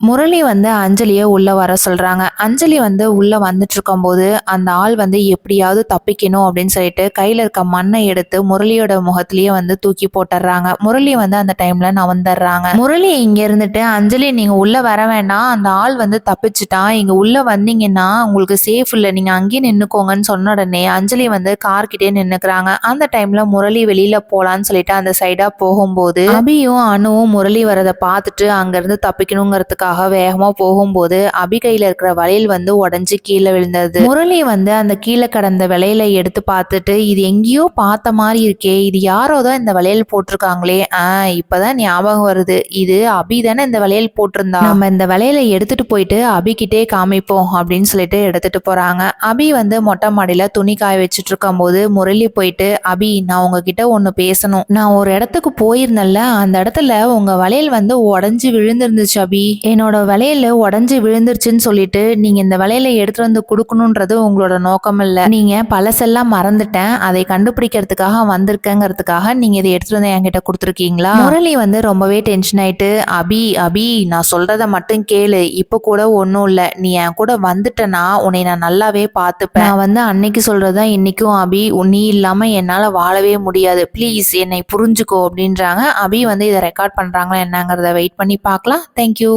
முரளி வந்து அஞ்சலியை உள்ளே வர சொல்கிறாங்க அஞ்சலி வந்து உள்ளே வந்துட்டு இருக்கும்போது அந்த ஆள் வந்து எப்படியாவது தப்பிக்கணும் அப்படின்னு சொல்லிட்டு கையில் இருக்க மண்ணை எடுத்து முரளியோட முகத்திலேயே வந்து தூக்கி போட்டுடுறாங்க. முரளி வந்து அந்த டைமில் நவந்துடுறாங்க. முரளி இங்கே இருந்துட்டு அஞ்சலி நீங்கள் உள்ளே வர வேண்டாம் அந்த ஆள் வந்து தப்பிச்சுட்டான். இங்கே உள்ளே வந்தீங்கன்னா உங்களுக்கு சேஃப் இல்லை. நீங்கள் அங்கேயே நின்றுக்கோங்கன்னு சொன்ன உடனே அஞ்சலி வந்து கார் கிட்டே அந்த டைமில் முரளி வெளியில் போகலான்னு சொல்லிட்டு அந்த சைடாக போகும்போது அபியும் அணுவும் முரளி வரதை பார்த்துட்டு அங்கேருந்து தப்பிக்கணுங்கிறதுக்காக தப்பிக்கணுங்கிறதுக்காக வேகமா போகும்போது அபி கையில இருக்கிற வளையல் வந்து உடஞ்சி கீழே விழுந்தது. முரளி வந்து அந்த கீழே கடந்த வளையலை எடுத்து பார்த்துட்டு இது எங்கேயோ பார்த்த மாதிரி இருக்கே இது யாரோ தான் இந்த வளையல் போட்டிருக்காங்களே? ஆஹ் இப்பதான் ஞாபகம் வருது. இது அபி தானே இந்த வளையல் போட்டிருந்தா? நம்ம இந்த வளையலை எடுத்துட்டு போயிட்டு அபிகிட்டே காமிப்போம் அப்படின்னு சொல்லிட்டு எடுத்துட்டு போறாங்க. அபி வந்து மொட்டை மாடியில துணி காய வச்சுட்டு இருக்கும் போது முரளி போயிட்டு அபி நான் உங்ககிட்ட ஒன்னு பேசணும். நான் ஒரு இடத்துக்கு போயிருந்தேன்ல அந்த இடத்துல உங்க வளையல் வந்து உடஞ்சி விழுந்திருந்துச்சு அபி. என்னோட வளையல் உடஞ்சி விழுந்துருச்சுன்னு சொல்லிட்டு நீங்க இந்த வளையலை எடுத்துட்டு வந்து கொடுக்கணுன்றது உங்களோட நோக்கம் இல்ல. நீங்க பழசெல்லாம் மறந்துட்டேன். அதை கண்டுபிடிக்கிறதுக்காக வந்திருக்கேங்கிறதுக்காக நீங்க இதை எடுத்துட்டு வந்து என்கிட்ட கொடுத்துருக்கீங்களா? முரளி வந்து ரொம்பவே டென்ஷன் ஆயிட்டு அபி அபி நான் சொல்றத மட்டும் கேளு. இப்ப கூட ஒன்றும் இல்லை. நீ என் கூட வந்துட்டனா உன்னை நான் நல்லாவே பார்த்துப்பேன். நான் வந்து அன்னைக்கு சொல்றதுதான் இன்னைக்கும் அபி. நீ இல்லாம என்னால வாழவே முடியாது. ப்ளீஸ் என்னை புரிஞ்சுக்கோ அப்படின்றாங்க. அபி வந்து இதை ரெக்கார்ட் பண்றாங்களா என்னங்கிறத வெயிட் பண்ணி பார்க்கலாம். தேங்க்யூ